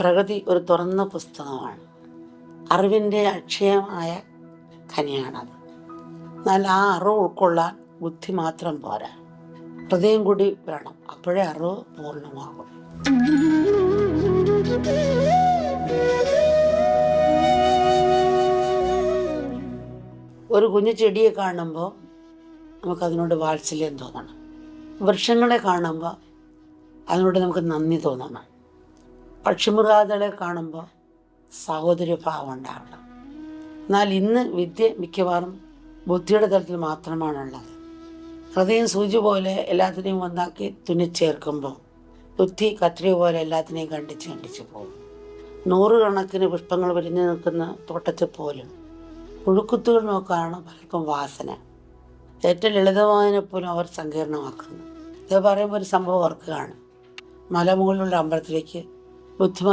പ്രകൃതി ഒരു തുറന്ന പുസ്തകമാണ്. അറിവിന്റെ അക്ഷയമായ ഖനിയാണത് എന്നാൽ ആ അറിവ് ഉൾക്കൊള്ളാൻ ബുദ്ധി മാത്രം പോരാ. ഹൃദയം കൂടി വേണം. അപ്പോഴേ അറിവ് പൂർണമാകും. ഒരു കുഞ്ഞു ചെടിയെ കാണുമ്പോൾ നമുക്കതിനോട് വാത്സല്യം തോന്നണം. വൃക്ഷങ്ങളെ കാണുമ്പോൾ അതിനോട് നമുക്ക് നന്ദി തോന്നണം. പക്ഷിമൃഗാദികളെ കാണുമ്പോൾ സഹോദര്യഭാവം ഉണ്ടാവണം. എന്നാൽ ഇന്ന് വിദ്യ മിക്കവാറും ബുദ്ധിയുടെ തലത്തിൽ മാത്രമാണുള്ളത്. ഹൃദയം സൂചി പോലെ എല്ലാത്തിനെയും ഒന്നാക്കി തുന്നിച്ചേർക്കുമ്പോൾ ബുദ്ധി കത്രിക പോലെ എല്ലാത്തിനെയും കണ്ടിച്ച് കണ്ടിച്ച് പോകും. നൂറുകണക്കിന് പുഷ്പങ്ങൾ വിരിഞ്ഞു നിൽക്കുന്ന തോട്ടത്തിൽ പോലും പുഴുക്കുത്തുകൾ നോക്കാനാണ് പലർക്കും വാസന. ഏറ്റവും ലളിതമായതിനെ പോലും അവർ സങ്കീർണമാക്കുന്നു. ഇത് പറയുമ്പോൾ ഒരു സംഭവം ഓർക്കുകയാണ്. മലമുകളിലുള്ള അമ്പലത്തിലേക്ക് pod